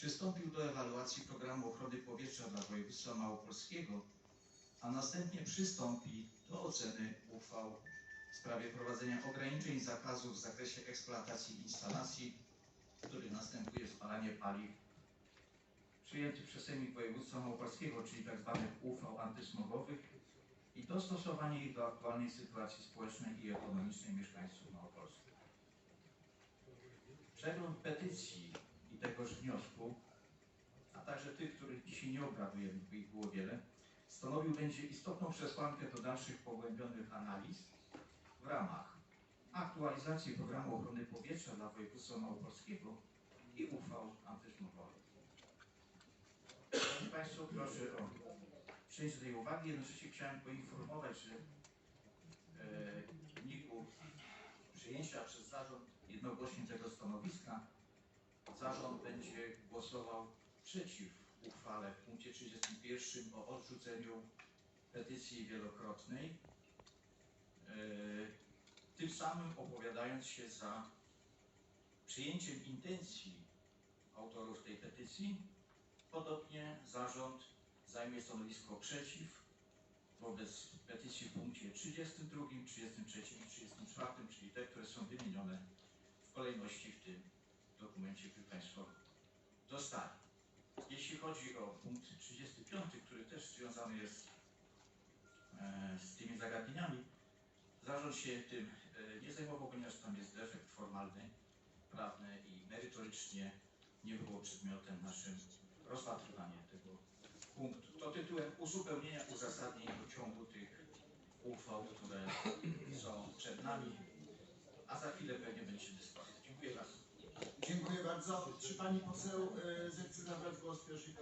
przystąpił do ewaluacji programu ochrony powietrza dla województwa małopolskiego, a następnie przystąpi do oceny uchwał w sprawie wprowadzenia ograniczeń zakazów w zakresie eksploatacji instalacji, w których następuje spalanie paliw przyjęty przez Sejmik Województwa Małopolskiego, czyli tzw. uchwał antysmogowych i dostosowanie ich do aktualnej sytuacji społecznej i ekonomicznej mieszkańców Małopolski. Przegląd petycji i tegoż wniosku, a także tych, których dzisiaj nie obradujemy, bo ich było wiele, stanowił będzie istotną przesłankę do dalszych pogłębionych analiz w ramach aktualizacji programu ochrony powietrza dla województwa małopolskiego i uchwał antysmogowych. Szanowni Państwo, proszę o przyjęcie tej uwagi. Jednocześnie chciałem poinformować, że e, w wyniku przyjęcia przez zarząd jednogłośnie tego stanowiska zarząd będzie głosował przeciw uchwale w punkcie 31 o odrzuceniu petycji wielokrotnej, e, tym samym opowiadając się za przyjęciem intencji autorów tej petycji. Podobnie zarząd zajmie stanowisko przeciw wobec petycji w punkcie 32, 33 i 34, czyli te, które są wymienione w kolejności w tym dokumencie, który Państwo dostali. Jeśli chodzi o punkt 35, który też związany jest e, z tymi zagadnieniami, zarząd się tym e, nie zajmował, ponieważ tam jest defekt formalny, prawny i merytorycznie nie było przedmiotem naszym rozpatrywania tego punktu. To tytułem uzupełnienia uzasadnień do ciągu tych uchwał, które są przed nami, a za chwilę pewnie będzie dyskusja. Dziękuję bardzo. Dziękuję bardzo. Czy pani poseł e, zechce zabrać głos w pierwszej